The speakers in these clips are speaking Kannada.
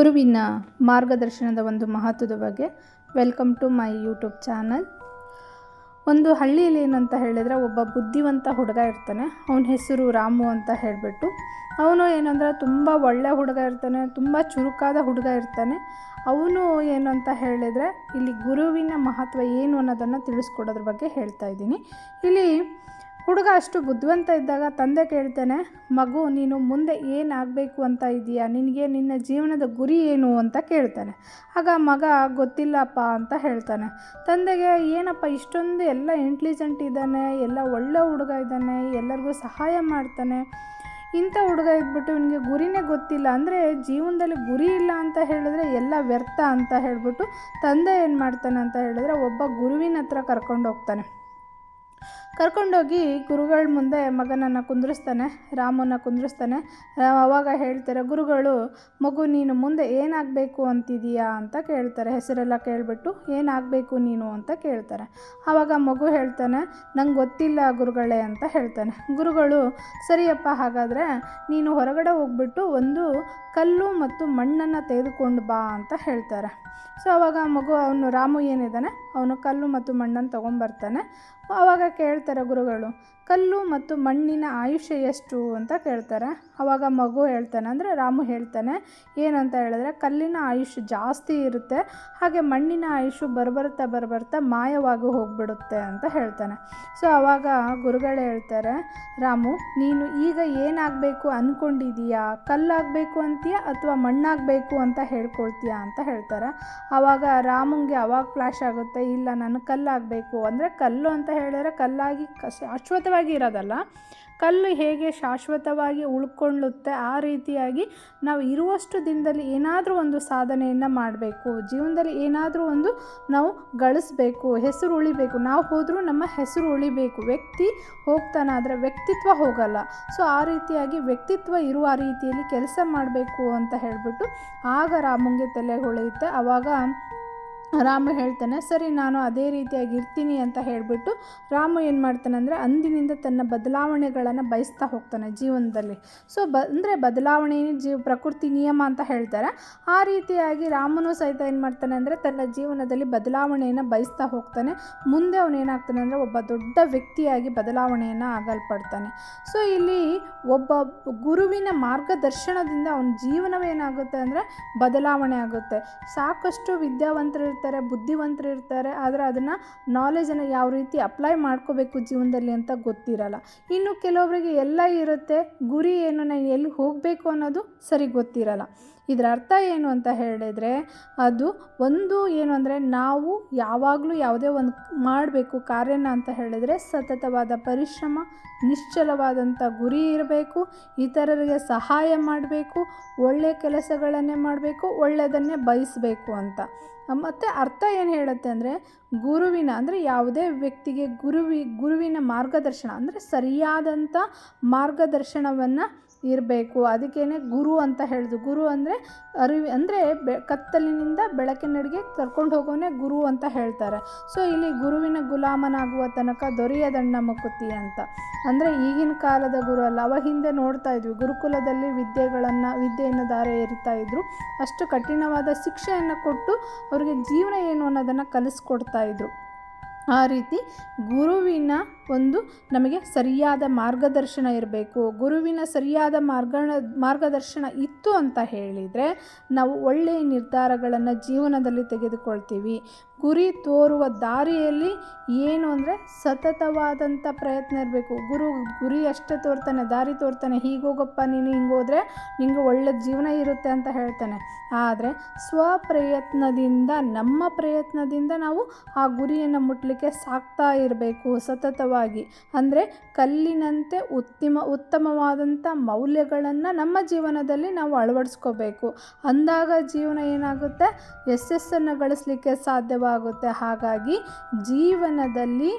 ಗುರುವಿನ ಮಾರ್ಗದರ್ಶನದ ಒಂದು ಮಹತ್ವದ ಬಗ್ಗೆ welcome to my YouTube channel. ಒಂದು ಹಳ್ಳಿಯಲ್ಲಿ ಏನಂತ ಹೇಳಿದರೆ ಒಬ್ಬ ಬುದ್ಧಿವಂತ ಹುಡುಗ ಇರ್ತಾನೆ. ಅವನ ಹೆಸರು ರಾಮು ಅಂತ ಹೇಳಿಬಿಟ್ಟು ಅವನು ಏನಂದ್ರೆ ತುಂಬ ಒಳ್ಳೆ ಹುಡುಗ ಇರ್ತಾನೆ, ತುಂಬ ಚುರುಕಾದ ಹುಡುಗ ಇರ್ತಾನೆ. ಅವನು ಏನು ಅಂತ ಹೇಳಿದರೆ ಇಲ್ಲಿ ಗುರುವಿನ ಮಹತ್ವ ಏನು ಅನ್ನೋದನ್ನು ತಿಳಿಸ್ಕೊಡೋದ್ರ ಬಗ್ಗೆ ಹೇಳ್ತಾ ಇದ್ದೀನಿ. ಇಲ್ಲಿ ಹುಡುಗ ಅಷ್ಟು ಬುದ್ಧಿವಂತ ಇದ್ದಾಗ ತಂದೆ ಕೇಳ್ತಾನೆ, ಮಗು, ನೀನು ಮುಂದೆ ಏನಾಗಬೇಕು ಅಂತ ಇದೆಯಾ ನಿನಗೆ ನಿನ್ನ ಜೀವನದ ಗುರಿ ಏನು? ಅಂತ ಕೇಳ್ತಾನೆ. ಆಗ ಮಗ, ಗೊತ್ತಿಲ್ಲಪ್ಪ ಅಂತ ಹೇಳ್ತಾನೆ. ತಂದೆಗೆ, ಏನಪ್ಪ, ಇಷ್ಟೊಂದು ಎಲ್ಲ ಇಂಟೆಲಿಜೆಂಟ್ ಇದ್ದಾನೆ, ಎಲ್ಲ ಒಳ್ಳೆ ಹುಡುಗ ಇದ್ದಾನೆ, ಎಲ್ಲರಿಗೂ ಸಹಾಯ ಮಾಡ್ತಾನೆ. ಇಂಥ ಹುಡುಗ ಇದ್ಬಿಟ್ಟು ಇವನಿಗೆ ಗುರಿನೇ ಗೊತ್ತಿಲ್ಲ ಅಂದರೆ ಜೀವನದಲ್ಲಿ ಗುರಿ ಇಲ್ಲ ಅಂತ ಹೇಳಿದ್ರೆ ಎಲ್ಲ ವ್ಯರ್ಥ ಅಂತ ಹೇಳಿಬಿಟ್ಟು ತಂದೆ ಏನು ಮಾಡ್ತಾನೆ ಅಂತ ಹೇಳಿದ್ರೆ ಒಬ್ಬ ಗುರುವಿನ ಹತ್ರ ಕರ್ಕೊಂಡು ಹೋಗ್ತಾನೆ. ಕರ್ಕೊಂಡೋಗಿ ಗುರುಗಳ ಮುಂದೆ ಮಗನನ್ನು ಕುಂದ್ರಿಸ್ತಾನೆ ರಾಮನ ಕುಂದ್ರಿಸ್ತಾನೆ. ಅವಾಗ ಹೇಳ್ತಾರೆ, ಗುರುಗಳು, ಮಗು, ನೀನು ಮುಂದೆ ಏನಾಗಬೇಕು ಅಂತಿದೀಯಾ? ಅಂತ ಕೇಳ್ತಾರೆ. ಹೆಸರೆಲ್ಲ ಕೇಳಿಬಿಟ್ಟು, ಏನಾಗಬೇಕು ನೀನು? ಅಂತ ಕೇಳ್ತಾರೆ. ಆವಾಗ ಮಗು ಹೇಳ್ತಾನೆ, ನಂಗೆ ಗೊತ್ತಿಲ್ಲ ಗುರುಗಳೇ ಅಂತ ಹೇಳ್ತಾನೆ. ಗುರುಗಳು, ಸರಿಯಪ್ಪ, ಹಾಗಾದರೆ ನೀನು ಹೊರಗಡೆ ಹೋಗ್ಬಿಟ್ಟು ಒಂದು ಕಲ್ಲು ಮತ್ತು ಮಣ್ಣನ್ನು ತೆಗೆದುಕೊಂಡು ಬಾ ಅಂತ ಹೇಳ್ತಾರೆ. ಸೊ, ಅವಾಗ ಮಗು, ಅವನು, ರಾಮು ಏನಿದ್ದಾನೆ, ಅವನು ಕಲ್ಲು ಮತ್ತು ಮಣ್ಣನ್ನು ತೊಗೊಂಬರ್ತಾನೆ ಆವಾಗ ಕೇಳ್ತಾರೆ ಗುರುಗಳು? ಕಲ್ಲು ಮತ್ತು ಮಣ್ಣಿನ ಆಯುಷ್ಯ ಎಷ್ಟು ಅಂತ ಕೇಳ್ತಾರೆ. ಆವಾಗ ಮಗು ಹೇಳ್ತಾನೆ ಅಂದರೆ ರಾಮು ಹೇಳ್ತಾನೆ, ಏನಂತ ಹೇಳಿದ್ರೆ ಕಲ್ಲಿನ ಆಯುಷ್ಯ ಜಾಸ್ತಿ ಇರುತ್ತೆ, ಹಾಗೆ ಮಣ್ಣಿನ ಆಯುಷ್ಯ ಬರಬರ್ತಾ ಬರಬರ್ತಾ ಮಾಯವಾಗಿ ಹೋಗ್ಬಿಡುತ್ತೆ ಅಂತ ಹೇಳ್ತಾನೆ. ಸೊ ಆವಾಗ ಗುರುಗಳು ಹೇಳ್ತಾರೆ, ರಾಮು, ನೀನು ಈಗ ಏನಾಗಬೇಕು ಅಂದ್ಕೊಂಡಿದೀಯಾ ಕಲ್ಲಾಗಬೇಕು ಅಂತೀಯಾ ಅಥವಾ ಮಣ್ಣಾಗಬೇಕು ಅಂತ ಹೇಳ್ಕೊಳ್ತೀಯಾ ಅಂತ ಹೇಳ್ತಾರೆ. ಆವಾಗ ರಾಮಂಗೆ ಅವಾಗ ಫ್ಲ್ಯಾಶ್ ಆಗುತ್ತೆ, ಇಲ್ಲ, ನಾನು ಕಲ್ಲಾಗಬೇಕು. ಅಂದರೆ ಕಲ್ಲು ಅಂತ ಹೇಳಿದ್ರೆ ಕಲ್ಲಾಗಿ ಶಾಶ್ವತವಾಗಿ ಇರೋದಲ್ಲ, ಕಲ್ಲು ಹೇಗೆ ಶಾಶ್ವತವಾಗಿ ಉಳ್ಕೊಳ್ಳುತ್ತೆ ಆ ರೀತಿಯಾಗಿ ನಾವು ಇರುವಷ್ಟು ದಿನದಲ್ಲಿ ಏನಾದರೂ ಒಂದು ಸಾಧನೆಯನ್ನು ಮಾಡಬೇಕು. ಜೀವನದಲ್ಲಿ ಏನಾದರೂ ಒಂದು ನಾವು ಗಳಿಸ್ಬೇಕು, ಹೆಸರು ಉಳಿಬೇಕು. ನಾವು ಹೋದರೂ ನಮ್ಮ ಹೆಸರು ಉಳಿಬೇಕು. ವ್ಯಕ್ತಿ ಹೋಗ್ತಾನೆ ಆದರೆ ವ್ಯಕ್ತಿತ್ವ ಹೋಗಲ್ಲ. ಸೊ ಆ ರೀತಿಯಾಗಿ ವ್ಯಕ್ತಿತ್ವ ಇರುವ ರೀತಿಯಲ್ಲಿ ಕೆಲಸ ಮಾಡಬೇಕು ಅಂತ ಹೇಳಿಬಿಟ್ಟು ಆಗ ರಾಮಂಗೆ ತಲೆ ಹೊಳೆಯುತ್ತೆ. ಆವಾಗ ರಾಮ ಹೇಳ್ತಾನೆ, ಸರಿ, ನಾನು ಅದೇ ರೀತಿಯಾಗಿ ಇರ್ತೀನಿ ಅಂತ ಹೇಳಿಬಿಟ್ಟು ರಾಮ ಏನು ಮಾಡ್ತಾನೆ ಅಂದರೆ ಅಂದಿನಿಂದ ತನ್ನ ಬದಲಾವಣೆಗಳನ್ನು ಬಯಸ್ತಾ ಹೋಗ್ತಾನೆ ಜೀವನದಲ್ಲಿ. ಸೊ ಬ, ಅಂದರೆ ಬದಲಾವಣೆ ಜೀವ ಪ್ರಕೃತಿ ನಿಯಮ ಅಂತ ಹೇಳ್ತಾರೆ. ಆ ರೀತಿಯಾಗಿ ರಾಮನು ಸಹಿತ ಏನು ಮಾಡ್ತಾನೆ ಅಂದರೆ ತನ್ನ ಜೀವನದಲ್ಲಿ ಬದಲಾವಣೆಯನ್ನು ಬಯಸ್ತಾ ಹೋಗ್ತಾನೆ. ಮುಂದೆ ಅವನೇನಾಗ್ತಾನೆ ಅಂದರೆ ಒಬ್ಬ ದೊಡ್ಡ ವ್ಯಕ್ತಿಯಾಗಿ ಬದಲಾವಣೆಯನ್ನು ಆಗಲ್ಪಡ್ತಾನೆ. ಸೊ ಇಲ್ಲಿ ಒಬ್ಬ ಗುರುವಿನ ಮಾರ್ಗದರ್ಶನದಿಂದ ಅವನ ಜೀವನವೇನಾಗುತ್ತೆ ಅಂದರೆ ಬದಲಾವಣೆ ಆಗುತ್ತೆ. ಸಾಕಷ್ಟು ವಿದ್ಯಾವಂತರು ಇರ್ತಾರೆ ಬುದ್ಧಿವಂತರು ಇರ್ತಾರೆ ಆದರೆ ಅದನ್ನು ನಾಲೆಜನ್ನು ಯಾವ ರೀತಿ ಅಪ್ಲೈ ಮಾಡ್ಕೋಬೇಕು ಜೀವನದಲ್ಲಿ ಅಂತ ಗೊತ್ತಿರಲ್ಲ. ಇನ್ನು ಕೆಲವೊಬ್ಬರಿಗೆ ಎಲ್ಲ ಇರುತ್ತೆ, ಗುರಿ ಏನು ನಾನು ಎಲ್ಲಿ ಹೋಗಬೇಕು ಅನ್ನೋದು ಸರಿ ಗೊತ್ತಿರಲ್ಲ. ಇದರ ಅರ್ಥ ಏನು ಅಂತ ಹೇಳಿದರೆ ಅದು ಒಂದು ಏನು ಅಂದರೆ ನಾವು ಯಾವಾಗಲೂ ಯಾವುದೇ ಒಂದು ಮಾಡಬೇಕು ಕಾರ್ಯನ ಅಂತ ಹೇಳಿದರೆ ಸತತವಾದ ಪರಿಶ್ರಮ, ನಿಶ್ಚಲವಾದಂಥ ಗುರಿ ಇರಬೇಕು, ಇತರರಿಗೆ ಸಹಾಯ ಮಾಡಬೇಕು ಒಳ್ಳೆಯ ಕೆಲಸಗಳನ್ನೇ ಮಾಡಬೇಕು, ಒಳ್ಳೆಯದನ್ನೇ ಬಯಸಬೇಕು ಅಂತ. ಮತ್ತು ಅರ್ಥ ಏನು ಹೇಳುತ್ತೆ ಅಂದರೆ ಗುರುವಿನ ಅಂದರೆ ಯಾವುದೇ ವ್ಯಕ್ತಿಗೆ ಗುರುವಿ, ಗುರುವಿನ ಮಾರ್ಗದರ್ಶನ ಅಂದರೆ ಸರಿಯಾದಂಥ ಮಾರ್ಗದರ್ಶನವನ್ನು ಇರಬೇಕು. ಅದಕ್ಕೇ ಗುರು ಅಂತ ಹೇಳಿದ್ರು ಗುರು ಅಂದರೆ ಅರಿವಿ, ಅಂದರೆ ಬೆ, ಕತ್ತಲಿನಿಂದ ಬೆಳಕಿನಡೆಗೆ ಕರ್ಕೊಂಡು ಹೋಗೋನೇ ಗುರು ಅಂತ ಹೇಳ್ತಾರೆ. ಸೊ, ಇಲ್ಲಿ ಗುರುವಿನ ಗುಲಾಮನಾಗುವ ತನಕ ದೊರೆಯದಣ್ಣ ಮುಕುತಿ ಅಂತ. ಅಂದರೆ ಈಗಿನ ಕಾಲದ ಗುರು ಅಲ್ಲ. ಅವ ಹಿಂದೆ ನೋಡ್ತಾ ಇದ್ವಿ. ಗುರುಕುಲದಲ್ಲಿ ವಿದ್ಯೆಗಳನ್ನು, ವಿದ್ಯೆಯನ್ನು ದಾರೆ ಏರಿತಾ ಇದ್ರು. ಅಷ್ಟು ಕಠಿಣವಾದ ಶಿಕ್ಷೆಯನ್ನು ಕೊಟ್ಟು ಅವರಿಗೆ ಜೀವನ ಏನು ಅನ್ನೋದನ್ನು ಕಲಿಸ್ಕೊಡ್ತಾ ಇದ್ರು. ಆ ರೀತಿ ಗುರುವಿನ ಒಂದು ನಮಗೆ ಸರಿಯಾದ ಮಾರ್ಗದರ್ಶನ ಇರಬೇಕು. ಗುರುವಿನ ಸರಿಯಾದ ಮಾರ್ಗ ಮಾರ್ಗದರ್ಶನ ಇತ್ತು ಅಂತ ಹೇಳಿದರೆ ನಾವು ಒಳ್ಳೆಯ ನಿರ್ಧಾರಗಳನ್ನು ಜೀವನದಲ್ಲಿ ತೆಗೆದುಕೊಳ್ತೀವಿ. ಗುರಿ ತೋರುವ ದಾರಿಯಲ್ಲಿ ಏನು ಅಂದರೆ ಸತತವಾದಂಥ ಪ್ರಯತ್ನ ಇರಬೇಕು. ಗುರು, ಗುರಿ ಅಷ್ಟೇ ತೋರ್ತಾನೆ, ದಾರಿ ತೋರ್ತಾನೆ, ಹೀಗೆ ಹೋಗಪ್ಪ ನೀನು, ಹಿಂಗೆ ಹೋದರೆ ನಿಂಗೆ ಒಳ್ಳೆ ಜೀವನ ಇರುತ್ತೆ ಅಂತ ಹೇಳ್ತಾನೆ. ಆದರೆ ಸ್ವಪ್ರಯತ್ನದಿಂದ, ನಮ್ಮ ಪ್ರಯತ್ನದಿಂದ ನಾವು ಆ ಗುರಿಯನ್ನು ಮುಟ್ಟಲಿಕ್ಕೆ ಸಾಕ್ತಾ ಇರಬೇಕು ಸತತವಾಗಿ. ಅಂದರೆ ಕಲ್ಲಿನಂತೆ ಉತ್ತಮ ಉತ್ತಮವಾದಂಥ ಮೌಲ್ಯಗಳನ್ನು ನಮ್ಮ ಜೀವನದಲ್ಲಿ ನಾವು ಅಳವಡಿಸ್ಕೋಬೇಕು. ಅಂದಾಗ ಜೀವನ ಏನಾಗುತ್ತೆ? ಯಶಸ್ಸನ್ನು ಗಳಿಸಲಿಕ್ಕೆ ಸಾಧ್ಯವಾಗುತ್ತೆ ಹಾಗಾಗಿ ಜೀವನದಲ್ಲಿ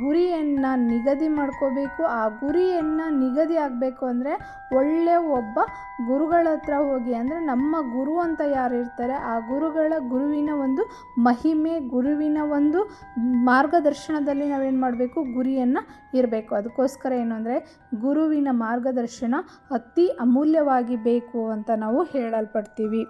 ಗುರಿಯನ್ನು ನಿಗದಿ ಮಾಡ್ಕೋಬೇಕು. ಆ ಗುರಿಯನ್ನು ನಿಗದಿ ಆಗಬೇಕು ಅಂದರೆ ಒಳ್ಳೆಯ ಒಬ್ಬ ಗುರುಗಳ ಹತ್ರ ಹೋಗಿ, ಅಂದರೆ ನಮ್ಮ ಗುರು ಅಂತ ಯಾರು ಇರ್ತಾರೆ, ಆ ಗುರುಗಳ ಗುರುವಿನ ಒಂದು ಮಹಿಮೆ, ಗುರುವಿನ ಒಂದು ಮಾರ್ಗದರ್ಶನದಲ್ಲಿ ನಾವೇನು ಮಾಡಬೇಕು? ಗುರಿಯನ್ನು ಇರಬೇಕು. ಅದಕ್ಕೋಸ್ಕರ ಏನು ಅಂದರೆ ಗುರುವಿನ ಮಾರ್ಗದರ್ಶನ ಅತಿ ಅಮೂಲ್ಯವಾಗಿ ಬೇಕು ಅಂತ ನಾವು ಹೇಳಲ್ಪಡ್ತೀವಿ.